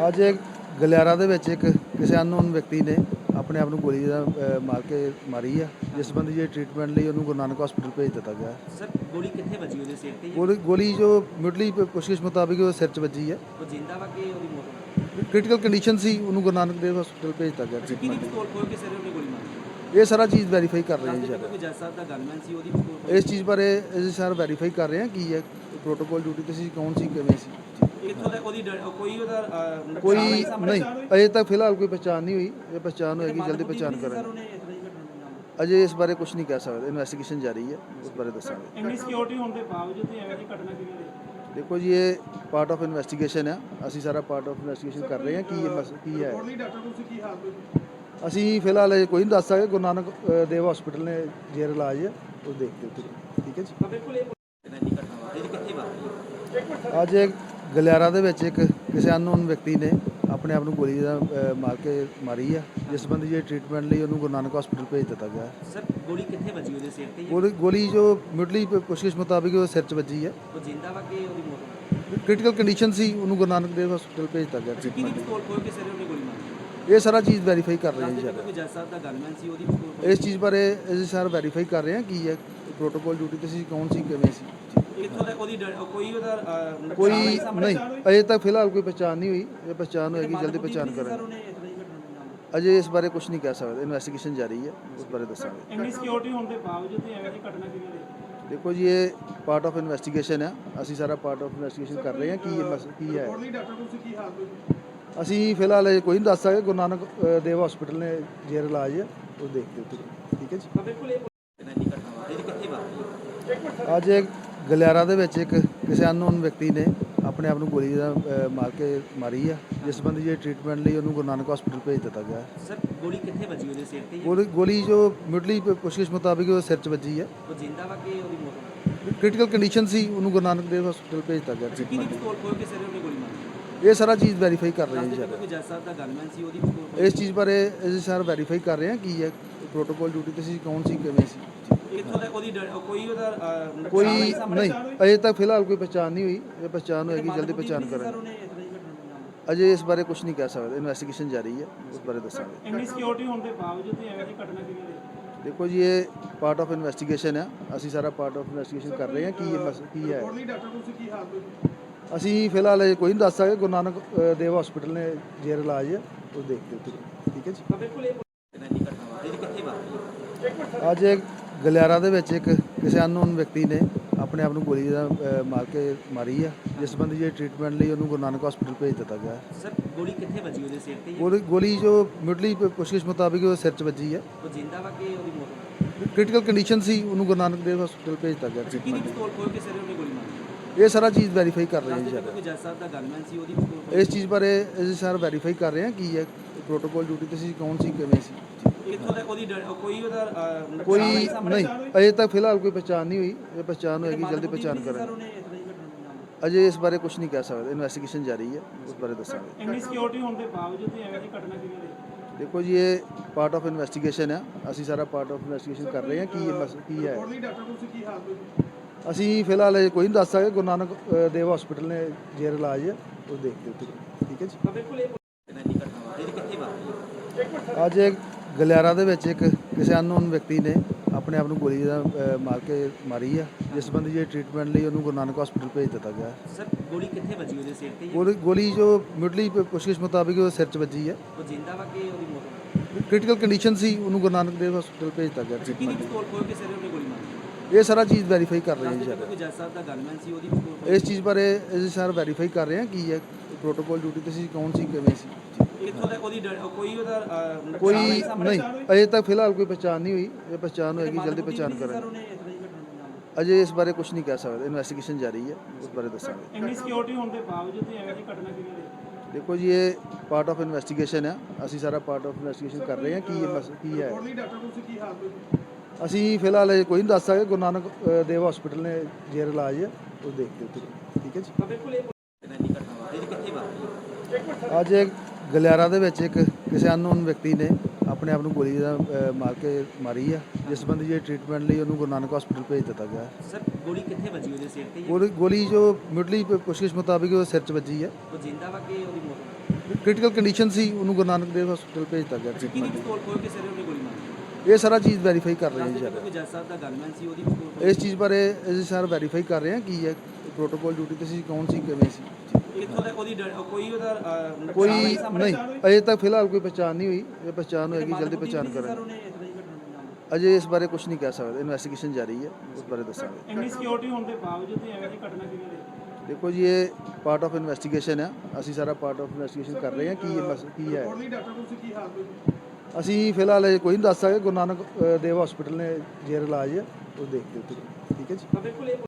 ਅੱਜ ਇੱਕ ਗਲਿਆਰਾ ਦੇ ਵਿੱਚ ਇੱਕ ਕਿਸੇ ਅਨਨੋਨ ਵਿਅਕਤੀ ਨੇ ਆਪਣੇ ਆਪ ਨੂੰ ਗੋਲੀ ਦਾ ਮਾਰ ਕੇ ਮਾਰੀ ਆ। ਜਿਸ ਸੰਬੰਧੀ ਜੇ ਟ੍ਰੀਟਮੈਂਟ ਲਈ ਉਹਨੂੰ ਗੁਰੂ ਨਾਨਕ ਹਸਪੀਟਲ ਭੇਜ ਦਿੱਤਾ ਗਿਆ। ਸਰ ਗੋਲੀ ਕਿੱਥੇ ਵੱਜੀ ਉਹਦੇ ਸਿਰ ਤੇ? ਗੋਲੀ ਗੋਲੀ ਜੋ ਮੁੱਢਲੀ ਪ- ਪੁੱਛਗਿੱਛ ਮੁਤਾਬਿਕ ਉਹ ਸਿਰ 'ਚ ਵੱਜੀ ਹੈ ਉਹ ਜਿੰਦਾ ਵਾ ਕਿ ਉਹਦੀ ਮੌਤ ਕ੍ਰਿਟੀਕਲ ਕੰਡੀਸ਼ਨ ਸੀ ਉਹਨੂੰ ਗੁਰੂ ਨਾਨਕ ਦੇਵ ਹਸਪੀਟਲ ਭੇਜ ਦਿੱਤਾ ਗਿਆ। ਕਿਹਦੀ ਟ੍ਰੀਟਮੈਂਟ ਪਿਸਤੌਲ ਖੋਲ ਕੇ ਸਿਰ ਉਹਨੇ ਗੋਲੀ ਮਾਰੀ? ਇਹ ਸਾਰਾ ਚੀਜ਼ ਵੈਰੀਫਾਈ ਕਰ ਰਹੇ ਹਾਂ ਜੀ ਦੱਸਦੇ ਸਾਰਾ। ਕੋਈ ਜੱਜ ਸਾਹਿਬ ਦਾ ਗਨਮੈਨ ਸੀ ਉਹਦੀ ਪਿਸਤੌਲ ਇਸ ਚੀਜ਼ ਬਾਰੇ ਅਸੀਂ ਸਾਰਾ ਵੈਰੀਫਾਈ ਕਰ ਰਹੇ ਹਾਂ ਕੀ ਹੈ ਪ੍ਰੋਟੋਕੋਲ ਡਿਊਟੀ ਤੇ ਸੀ ਕੌਣ ਸੀ ਕਿਵੇਂ ਸੀ? ਇੱਥੋਂ ਤੱਕ ਉਹਦੀ ਡ- ਕੋਈ ਉਹਦਾ ਅਹ, ਕੋਈ ਪਛਾਣ ਸਾਹਮਣੇ ਨਹੀਂ ਅਜੇ ਤੱਕ ਫਿਲਹਾਲ ਕੋਈ ਪਛਾਣ ਨਹੀਂ ਹੋਈ। ਇਹ ਪਛਾਣ ਹੋਏਗੀ ਜਲਦੀ ਪਛਾਣ ਸਰ ਕਰਾਂਗੇ। ਉਹਨੇ ਇਸ ਤਰ੍ਹਾਂ ਦੀ ਘਟਨਾ ਨੂੰ ਅੰਜਾਮ ਅਜੇ ਇਸ ਬਾਰੇ ਕੁਝ ਨਹੀਂ ਕਹਿ ਸਕਦੇ ਇਨਵੈਸਟੀਗੇਸ਼ਨ ਜਾਰੀ ਹੈ ਉਸ ਬਾਰੇ ਦੱਸਾਂਗੇ। ਇੰਨੀ ਸਿਕਿਉਰਿਟੀ ਹੋਣ ਦੇ ਬਾਵਜੂਦ ਵੀ ਐਵੇਂ ਦੀ ਘਟਨਾ ਕਿਵੇਂ ਹੋਈ? ਦੇਖੋ ਜੀ ਇਹ ਪਾਰਟ ਆਫ ਇਨਵੈਸਟੀਗੇਸ਼ਨ ਹੈ ਅਸੀਂ ਸਾਰਾ ਪਾਰਟ ਆਫ ਇਨਵੈਸਟੀਗੇਸ਼ਨ ਕਰ ਰਹੇ ਹਾਂ ਕੀ ਇਹ ਮਸ ਕੀ ਹੈ। ਅਸੀਂ ਫਿਲਹਾਲ ਇਹ ਕੋਈ ਨਹੀਂ ਦੱਸ ਸਕਦੇ ਗੁਰੂ ਨਾਨਕ ਅ, ਦੇਵ ਹਸਪੀਟਲ ਨੇ ਜੇਰ ਇਲਾਜ ਹੈ ਉਹ ਦੇਖਦੇ ਉੱਤੇ ਠੀਕ ਹੈ ਜੀ। ਬਿਲਕੁਲ ਇਹ ਇੰਨੀ ਘਟਨਾ ਵਾਪਰੀ ਤੇ ਕਿੱਥੇ ਵਾਪਰੀ ਅੱਜ ਇੱਕ ਗਲਿਆਰਾ ਦੇ ਵਿੱਚ ਇੱਕ ਕਿਸੇ ਅਨਨੋਨ ਵਿਅਕਤੀ ਨੇ ਆਪਣੇ ਆਪ ਨੂੰ ਗੋਲੀ ਦਾ ਮਾਰ ਕੇ ਮਾਰੀ ਆ। ਜਿਸ ਸੰਬੰਧੀ ਜੇ ਟ੍ਰੀਟਮੈਂਟ ਲਈ ਉਹਨੂੰ ਗੁਰੂ ਨਾਨਕ ਹਸਪੀਟਲ ਭੇਜ ਦਿੱਤਾ ਗਿਆ। ਸਰ ਗੋਲੀ ਕਿੱਥੇ ਵੱਜੀ ਉਹਦੇ ਸਿਰ ਤੇ? ਗੋਲੀ ਗੋਲੀ ਜੋ ਪ- ਪੁੱਛਗਿੱਛ ਮੁਤਾਬਿਕ ਉਹ ਸਿਰ 'ਚ ਵੱਜੀ ਹੈ ਉਹ ਜਿੰਦਾ ਵਾ ਕਿ ਉਹਦੀ ਮੌਤ ਕ੍ਰਿਟੀਕਲ ਕੰਡੀਸ਼ਨ ਸੀ ਉਹਨੂੰ ਗੁਰੂ ਨਾਨਕ ਦੇਵ ਹਸਪੀਟਲ ਭੇਜ ਦਿੱਤਾ ਗਿਆ ਕਿਹਦੀ ਟ੍ਰੀਟਮੈਂਟ ਪਿਸਤੌਲ ਖੋਲ ਕੇ ਸਿਰ ਉਹਨੇ ਗੋਲੀ ਮਾਰੀ? ਇਹ ਸਾਰਾ ਚੀਜ਼ ਵੈਰੀਫਾਈ ਕਰ ਰਹੇ ਹਾਂ ਜੀ ਕੋਈ ਜੱਜ ਸਾਹਿਬ ਦਾ ਗਨਮੈਨ ਸੀ ਉਹਦੀ ਪਿਸਤੌਲ ਇਸ ਚੀਜ਼ ਬਾਰੇ ਅਸੀਂ ਸਾਰਾ ਵੈਰੀਫਾਈ ਕਰ ਰਹੇ ਹਾਂ ਕੀ ਹੈ ਪ੍ਰੋਟੋਕੋਲ ਡਿਊਟੀ ਤੇ ਸੀ ਕੌਣ ਸੀ ਕਿਵੇਂ ਸੀ। ਉਹਦੀ ਡ- ਕੋਈ ਉਹਦਾ ਅਹ, ਕੋਈ ਪਛਾਣ ਸਾਹਮਣੇ ਨਹੀਂ ਅਜੇ ਤੱਕ ਫਿਲਹਾਲ ਕੋਈ ਪਛਾਣ ਨਹੀਂ ਹੋਈ। ਇਹ ਪਛਾਣ ਹੋਏਗੀ ਜਲਦੀ ਪਛਾਣ ਕਰਾਂਗੇ। ਉਹਨੇ ਇਸ ਤਰ੍ਹਾਂ ਦੀ ਘਟਨਾ ਨੂੰ ਅੰਜਾਮ ਅਜੇ ਇਸ ਬਾਰੇ ਕੁਝ ਨਹੀਂ ਕਹਿ ਸਕਦੇ ਇਨਵੈਸਟੀਗੇਸ਼ਨ ਜਾਰੀ ਹੈ ਉਸ ਬਾਰੇ ਦੱਸਾਂਗੇ। ਇੰਨੀ ਸਿਕਿਉਰਿਟੀ ਹੋਣ ਦੇ ਬਾਵਜੂਦ ਵੀ ਐਵੇਂ ਦੀ ਘਟਨਾ ਕਿਵੇਂ ਹੋਈ? ਦੇਖੋ ਜੀ ਇਹ ਪਾਰਟ ਆਫ ਇਨਵੈਸਟੀਗੇਸ਼ਨ ਹੈ ਅਸੀਂ ਸਾਰਾ ਪਾਰਟ ਆਫ ਇਨਵੈਸਟੀਗੇਸ਼ਨ ਕਰ ਰਹੇ ਹਾਂ ਕੀ ਇਹ ਮਸ ਕੀ ਹੈ। ਅਸੀਂ ਫਿਲਹਾਲ ਇਹ ਕੋਈ ਨਹੀਂ ਦੱਸ ਸਕਦੇ ਗੁਰੂ ਨਾਨਕ ਅ, ਦੇਵ ਹਸਪੀਟਲ ਨੇ ਜੇਰ ਇਲਾਜ ਹੈ ਉਹ ਦੇਖਦੇ ਉੱਤੇ ਠੀਕ ਹੈ ਜੀ? ਬਿਲਕੁਲ ਇਹ ਇੰਨੀ ਘਟਨਾ ਵਾਪਰੀ ਤੇ ਕਿੱਥੇ ਵਾਪਰੀ ਅੱਜ ਇੱਕ ਗਲਿਆਰਾ ਦੇ ਵਿੱਚ ਇੱਕ ਕਿਸੇ ਅਨਨੋਨ ਵਿਅਕਤੀ ਨੇ ਆਪਣੇ ਆਪ ਨੂੰ ਗੋਲੀ ਦਾ ਮਾਰ ਕੇ ਮਾਰੀ ਆ। ਜਿਸ ਸੰਬੰਧੀ ਜੇ ਟ੍ਰੀਟਮੈਂਟ ਲਈ ਉਹਨੂੰ ਗੁਰੂ ਨਾਨਕ ਹਸਪੀਟਲ ਭੇਜ ਦਿੱਤਾ ਗਿਆ। ਸਰ ਗੋਲੀ ਕਿੱਥੇ ਵੱਜੀ ਉਹਦੇ ਸਿਰ ਤੇ? ਗੋਲੀ ਗੋਲੀ ਜੋ ਮੁੱਢਲੀ ਪ- ਪੁੱਛਗਿੱਛ ਮੁਤਾਬਿਕ ਉਹ ਸਿਰ 'ਚ ਵੱਜੀ ਹੈ ਉਹ ਜਿੰਦਾ ਵਾ ਕਿ ਉਹਦੀ ਮੌਤ ਕ੍ਰਿਟੀਕਲ ਕੰਡੀਸ਼ਨ ਸੀ ਉਹਨੂੰ ਗੁਰੂ ਨਾਨਕ ਦੇਵ ਹਸਪੀਟਲ ਭੇਜ ਦਿੱਤਾ ਗਿਆ। ਕਿਹਦੀ ਟ੍ਰੀਟਮੈਂਟ ਪਿਸਤੌਲ ਖੋਲ ਕੇ ਸਿਰ ਉਹਨੇ ਗੋਲੀ ਇਹ ਸਾਰਾ ਚੀਜ਼ ਵੈਰੀਫਾਈ ਕਰ ਰਹੇ ਹਾਂ ਜੀ ਸਾਰਾ। ਜੱਜ ਸਾਹਿਬ ਦਾ ਗਨਮੈਨ ਸੀ ਉਹਦੀ ਪਿਸਤੌਲ ਇਸ ਚੀਜ਼ ਬਾਰੇ ਅਸੀਂ ਸਾਰਾ ਵੈਰੀਫਾਈ ਕਰ ਰਹੇ ਹਾਂ ਕੀ ਹੈ ਪ੍ਰੋਟੋਕੋਲ ਡਿਊਟੀ ਤੇ ਸੀ ਕੌਣ ਸੀ ਕਿਵੇਂ ਸੀ। ਇੱਥੋਂ ਤੱਕ ਉਹਦੀ ਡ- ਕੋਈ ਉਹਦਾ ਅਹ, ਕੋਈ ਨਹੀਂ ਅਜੇ ਤੱਕ ਫਿਲਹਾਲ ਕੋਈ ਪਛਾਣ ਨਹੀਂ ਹੋਈ ਇਹ ਪਛਾਣ ਹੋਏਗੀ ਜਲਦੀ ਪਛਾਣ ਸਰ ਕਰਾਂਗੇ। ਉਹਨੇ ਇਸ ਤਰ੍ਹਾਂ ਦੀ ਘਟਨਾ ਨੂੰ ਅੰਜਾਮ ਅਜੇ ਇਸ ਬਾਰੇ ਕੁਝ ਨਹੀਂ ਕਹਿ ਸਕਦੇ ਇਨਵੈਸਟੀਗੇਸ਼ਨ ਜਾਰੀ ਹੈ ਉਸ ਬਾਰੇ ਦੱਸਾਂਗੇ। ਇੰਨੀ ਸਿਕਿਉਰਿਟੀ ਹੋਣ ਦੇ ਬਾਵਜੂਦ ਵੀ ਐਵੇਂ ਦੀ ਘਟਨਾ ਕਿਵੇਂ ਹੋਈ? ਦੇਖੋ ਜੀ ਇਹ ਪਾਰਟ ਆਫ ਇਨਵੈਸਟੀਗੇਸ਼ਨ ਹੈ ਅਸੀਂ ਸਾਰਾ ਪਾਰਟ ਆਫ ਇਨਵੈਸਟੀਗੇਸ਼ਨ ਕਰ ਰਹੇ ਹਾਂ ਕੀ ਇਹ ਮਸ ਕੀ ਹੈ। ਤੁਸੀਂ ਅਸੀਂ ਫਿਲਹਾਲ ਇਹ ਕੋਈ ਨਹੀਂ ਦੱਸ ਸਕਦੇ ਗੁਰੂ ਨਾਨਕ ਦੇਵ ਹਸਪੀਟਲ ਨੇ ਜੇਰ ਇਲਾਜ ਹੈ ਉਹ ਦੇਖਦੇ ਉੱਤੇ ਠੀਕ ਹੈ ਜੀ? ਬਿਲਕੁਲ ਇਹ ਅੱਜ ਇੱਕ ਗਲਿਆਰਾ ਦੇ ਵਿੱਚ ਇੱਕ ਕਿਸੇ ਅਨਨੋਨ ਵਿਅਕਤੀ ਨੇ ਆਪਣੇ ਆਪ ਨੂੰ ਗੋਲੀ ਦਾ ਮਾਰ ਕੇ ਮਾਰੀ ਆ ਜਿਸ ਸੰਬੰਧੀ ਜੇ ਟ੍ਰੀਟਮੈਂਟ ਲਈ ਉਹਨੂੰ ਗੁਰੂ ਨਾਨਕ ਹਸਪੀਟਲ ਭੇਜ ਦਿੱਤਾ ਗਿਆ। ਸਰ ਗੋਲੀ ਕਿੱਥੇ ਵੱਜੀ ਉਹਦੇ ਸਿਰ ਤੇ? ਜੀ? ਗੋਲੀ ਗੋਲੀ ਜੋ ਪ- ਪੁੱਛਗਿੱਛ ਮੁਤਾਬਿਕ ਉਹ ਸਿਰ 'ਚ ਵੱਜੀ ਹੈ ਉਹ ਜਿੰਦਾ ਵਾ ਕਿ ਉਹਦੀ ਮੌਤ? ਕ੍ਰਿਟੀਕਲ ਕੰਡੀਸ਼ਨ ਸੀ ਉਹਨੂੰ ਗੁਰੂ ਨਾਨਕ ਦੇਵ ਹਸਪੀਟਲ ਭੇਜ ਦਿੱਤਾ ਗਿਆ ਕਿਹਦੀ ਟ੍ਰੀਟਮੈਂਟ ਪਿਸਤੌਲ ਖੋਲ ਕੇ ਸਿਰ ਉਹਨੇ ਗੋਲੀ ਮਾਰੀ? ਇਹ ਸਾਰਾ ਚੀਜ਼ ਵੈਰੀਫਾਈ ਕਰ ਰਹੇ ਹਾਂ ਜੀ ਸਾਰਾ। ਕੋਈ ਜੱਜ ਸਾਹਿਬ ਦਾ ਗਨਮੈਨ ਸੀ ਉਹਦੀ ਪਿਸਤੌਲ ਇਸ ਚੀਜ਼ ਬਾਰੇ ਅਸੀਂ ਸਾਰਾ ਵੈਰੀਫਾਈ ਕਰ ਰਹੇ ਹਾਂ ਕੀ ਹੈ ਪ੍ਰੋਟੋਕੋਲ ਡਿਊਟੀ ਤੇ ਸੀ ਕੌਣ ਸੀ ਕਿਵੇਂ ਸੀ। ਉਹਦੀ ਡ- ਕੋਈ ਉਹਦਾ ਅਹ, ਕੋਈ ਪਛਾਣ ਸਾਹਮਣੇ ਨਹੀਂ ਅਜੇ ਤੱਕ ਫਿਲਹਾਲ ਕੋਈ ਪਛਾਣ ਨਹੀਂ ਹੋਈ ਇਹ ਪਛਾਣ ਹੋਏਗੀ ਜਲਦੀ ਪਛਾਣ ਕਰਾਂਗੇ। ਉਹਨੇ ਇਸ ਤਰ੍ਹਾਂ ਦੀ ਘਟਨਾ ਨੂੰ ਅੰਜਾਮ ਅਜੇ ਇਸ ਬਾਰੇ ਕੁਝ ਨਹੀਂ ਕਹਿ ਸਕਦੇ ਇਨਵੈਸਟੀਗੇਸ਼ਨ ਜਾਰੀ ਹੈ ਉਸ ਬਾਰੇ ਦੱਸਾਂਗੇ। ਇੰਨੀ ਸਿਕਿਉਰਿਟੀ ਹੋਣ ਦੇ ਬਾਵਜੂਦ ਵੀ ਐਵੇਂ ਦੀ ਘਟਨਾ ਕਿਵੇਂ ਹੋਈ? ਦੇਖੋ ਜੀ ਇਹ ਪਾਰਟ ਆਫ ਇਨਵੈਸਟੀਗੇਸ਼ਨ ਹੈ ਅਸੀਂ ਸਾਰਾ ਪਾਰਟ ਆਫ ਇਨਵੈਸਟੀਗੇਸ਼ਨ ਕਰ ਰਹੇ ਹਾਂ ਕੀ ਇਹ ਮਸ ਕੀ ਹੈ। ਅਸੀਂ ਫਿਲਹਾਲ ਇਹ ਕੋਈ ਨਹੀਂ ਦੱਸ ਸਕਦੇ ਗੁਰੂ ਨਾਨਕ ਦੇਵ ਹਸਪੀਟਲ ਨੇ ਜੇਰ ਇਲਾਜ ਹੈ ਉਹ ਦੇਖਦੇ ਉੱਤੇ ਠੀਕ ਹੈ ਜੀ? ਬਿਲਕੁਲ ਇਹ ਅੱਜ ਇੱਕ ਗਲਿਆਰਾ ਦੇ ਵਿੱਚ ਇੱਕ ਕਿਸੇ ਅਨਨੋਨ ਵਿਅਕਤੀ ਨੇ ਆਪਣੇ ਆਪ ਨੂੰ ਗੋਲੀ ਦਾ ਮਾਰ ਕੇ ਮਾਰੀ ਆ ਜਿਸ ਸੰਬੰਧੀ ਜੇ ਟ੍ਰੀਟਮੈਂਟ ਲਈ ਉਹਨੂੰ ਗੁਰੂ ਨਾਨਕ ਹਸਪੀਟਲ ਭੇਜ ਦਿੱਤਾ ਗਿਆ। ਸਰ ਗੋਲੀ ਕਿੱਥੇ ਵੱਜੀ ਉਹਦੇ ਸਿਰ ਤੇ? ਗੋਲੀ ਗੋਲੀ ਜੋ ਮੁੱਢਲੀ ਪ- ਪੁੱਛਗਿੱਛ ਮੁਤਾਬਿਕ ਉਹ ਸਿਰ 'ਚ ਵੱਜੀ ਹੈ ਉਹ ਜਿੰਦਾ ਵਾ ਕਿ ਉਹਦੀ ਮੌਤ ਕ੍ਰਿਟੀਕਲ ਕੰਡੀਸ਼ਨ ਸੀ ਉਹਨੂੰ ਗੁਰੂ ਨਾਨਕ ਦੇਵ ਹਸਪੀਟਲ ਭੇਜ ਦਿੱਤਾ ਗਿਆ ਟ੍ਰੀਟਮੈਂਟ ਪਿਸਤੌਲ ਇਹ ਸਾਰਾ ਚੀਜ਼ ਵੈਰੀਫਾਈ ਕਰ ਰਹੇ ਹਾਂ ਜੀ ਸਾਰਾ। ਕੋਈ ਜੱਜ ਸਾਹਿਬ ਦਾ ਗਨਮੈਨ ਸੀ ਉਹਦੀ ਪਿਸਤੌਲ ਇਸ ਚੀਜ਼ ਬਾਰੇ ਅਸੀਂ ਸਾਰਾ ਵੈਰੀਫਾਈ ਕਰ ਰਹੇ ਹਾਂ ਕੀ ਹੈ ਪ੍ਰੋਟੋਕੋਲ ਡਿਊਟੀ ਤੇ ਸੀ ਕੌਣ ਸੀ ਕਿਵੇਂ ਸੀ। ਇੱਥੋਂ ਤੱਕ ਉਹਦੀ ਡ- ਕੋਈ ਉਹਦਾ ਅਹ, ਕੋਈ ਪਛਾਣ ਸਾਹਮਣੇ ਨਹੀਂ ਅਜੇ ਤੱਕ ਫਿਲਹਾਲ ਕੋਈ ਪਛਾਣ ਨਹੀਂ ਹੋਈ ਇਹ ਪਛਾਣ ਹੋਏਗੀ ਜਲਦੀ ਪਛਾਣ ਸਰ ਕਰਾਂਗੇ। ਉਹਨੇ ਇਸ ਤਰ੍ਹਾਂ ਦੀ ਘਟਨਾ ਅਜੇ ਇਸ ਬਾਰੇ ਕੁਝ ਨਹੀਂ ਕਹਿ ਸਕਦੇ ਇਨਵੈਸਟੀਗੇਸ਼ਨ ਜਾਰੀ ਹੈ ਉਸ ਬਾਰੇ ਦੱਸਾਂਗੇ। ਇੰਨੀ ਸਿਕਿਉਰਿਟੀ ਹੋਣ ਦੇ ਬਾਵਜੂਦ ਵੀ ਐਵੇਂ ਦੀ ਘਟਨਾ ਕਿਵੇਂ ਹੋਈ? ਦੇਖੋ ਜੀ ਇਹ ਪਾਰਟ ਆਫ ਇਨਵੈਸਟੀਗੇਸ਼ਨ ਹੈ ਅਸੀਂ ਸਾਰਾ ਪਾਰਟ ਆਫ ਇਨਵੈਸਟੀਗੇਸ਼ਨ ਕਰ ਰਹੇ ਹਾਂ ਕੀ ਇਹ ਮਸ ਕੀ ਹੈ ਤੁਸੀਂ ਅਸੀਂ ਫਿਲਹਾਲ ਇਹ ਕੋਈ ਨਹੀਂ ਦੱਸ ਸਕਦੇ ਗੁਰੂ ਨਾਨਕ ਦੇਵ ਹਸਪੀਟਲ ਨੇ ਜੇਰ ਇਲਾਜ ਹੈ ਉਹ ਦੇਖਦੇ ਉੱਤੇ ਠੀਕ ਹੈ ਜੀ? ਬਿਲਕੁਲ ਇਹ ਅੱਜ ਇੱਕ ਗਲਿਆਰਾ ਦੇ ਵਿੱਚ ਇੱਕ ਕਿਸੇ ਅਨਨੋਨ ਵਿਅਕਤੀ ਨੇ ਆਪਣੇ ਆਪ ਨੂੰ ਗੋਲੀ ਦਾ ਮਾਰ ਕੇ ਮਾਰੀ ਆ। ਜਿਸ ਸੰਬੰਧੀ ਜੇ ਟ੍ਰੀਟਮੈਂਟ ਲਈ ਉਹਨੂੰ ਗੁਰੂ ਨਾਨਕ ਹਸਪੀਟਲ ਭੇਜ ਦਿੱਤਾ ਗਿਆ। ਸਰ ਗੋਲੀ ਕਿੱਥੇ ਵੱਜੀ ਉਹਦੇ ਸਿਰ ਤੇ? ਉਹਦੀ ਗੋਲੀ ਜੋ ਪ- ਪੁੱਛਗਿੱਛ ਮੁਤਾਬਿਕ ਉਹ ਸਿਰ 'ਚ ਵੱਜੀ ਹੈ ਉਹ ਜਿੰਦਾ ਵਾ ਕਿ ਉਹਦੀ ਮੌਤ? ਕ੍ਰਿਟੀਕਲ ਕੰਡੀਸ਼ਨ ਸੀ ਉਹਨੂੰ ਗੁਰੂ ਨਾਨਕ ਦੇਵ ਹਸਪੀਟਲ ਭੇਜ ਦਿੱਤਾ ਗਿਆ ਕਿਹਦੀ ਟ੍ਰੀਟਮੈਂਟ ਪਿਸਤੌਲ ਇਹ ਸਾਰਾ ਚੀਜ਼ ਵੈਰੀਫਾਈ ਕਰ ਰਹੇ ਹਾਂ ਜੀ ਦੱਸਦੇ ਸਾਰਾ। ਕਿ ਜੱਜ ਸਾਹਿਬ ਦਾ ਗਨਮੈਨ ਸੀ ਉਹਦੀ ਪਿਸਤੌਲ ਇਸ ਚੀਜ਼ ਬਾਰੇ ਅਸੀਂ ਸਾਰਾ ਵੈਰੀਫਾਈ ਕਰ ਰਹੇ ਹਾਂ ਕੀ ਹੈ ਪ੍ਰੋਟੋਕਾਲ ਡਿਊਟੀ ਤੇ ਸੀ ਕੌਣ ਸੀ ਕਿਵੇਂ ਸੀ। ਕਿੱਥੋਂ ਤੱਕ ਉਹਦੀ ਡ- ਕੋਈ ਉਹਦਾ ਅਹ, ਨੁਕਸਾਨ ਕੋਈ ਨਹੀਂ ਅਜੇ ਤੱਕ ਫਿਲਹਾਲ ਕੋਈ ਪਛਾਣ ਨਹੀਂ ਹੋਈ ਇਹ ਪਛਾਣ ਹੋਏਗੀ ਜਲਦੀ ਪਛਾਣ ਸਰ ਕਰਾਂਗੇ। ਉਹਨੇ ਘਟਨਾ ਨੂੰ ਅਜੇ ਇਸ ਬਾਰੇ ਕੁਝ ਨਹੀਂ ਕਹਿ ਸਕਦੇ ਇਨਵੈਸਟੀਗੇਸ਼ਨ ਜਾਰੀ ਹੈ ਉਸ ਬਾਰੇ ਦੱਸਾਂਗੇ। ਇੰਨੀ ਸਿਕਿਉਰਿਟੀ ਹੋਣ ਦੇ ਬਾਵਜੂਦ ਵੀ ਐਵੇਂ ਦੀ ਘਟਨਾ ਕਿਵੇਂ ਰਹੀ? ਦੇਖੋ ਜੀ ਇਹ ਪਾਰਟ ਆਫ ਇਨਵੈਸਟੀਗੇਸ਼ਨ ਹੈ ਅਸੀਂ ਸਾਰਾ ਪਾਰਟ ਆਫ ਇਨਵੈਸਟੀਗੇਸ਼ਨ ਕਰ ਰਹੇ ਹਾਂ ਕੀ ਇਹ ਮਸ ਕੀ ਹੈ ਅਸੀਂ ਫਿਲਹਾਲ ਇਹ ਕੋਈ ਨਹੀਂ ਦੱਸ ਸਕਦੇ ਗੁਰੂ ਨਾਨਕ ਦੇਵ ਹਸਪੀਟਲ ਨੇ ਜੇਰ ਇਲਾਜ ਹੈ ਉਹ ਦੇਖਦੇ ਉੱਤੇ ਠੀਕ ਹੈ ਜੀ?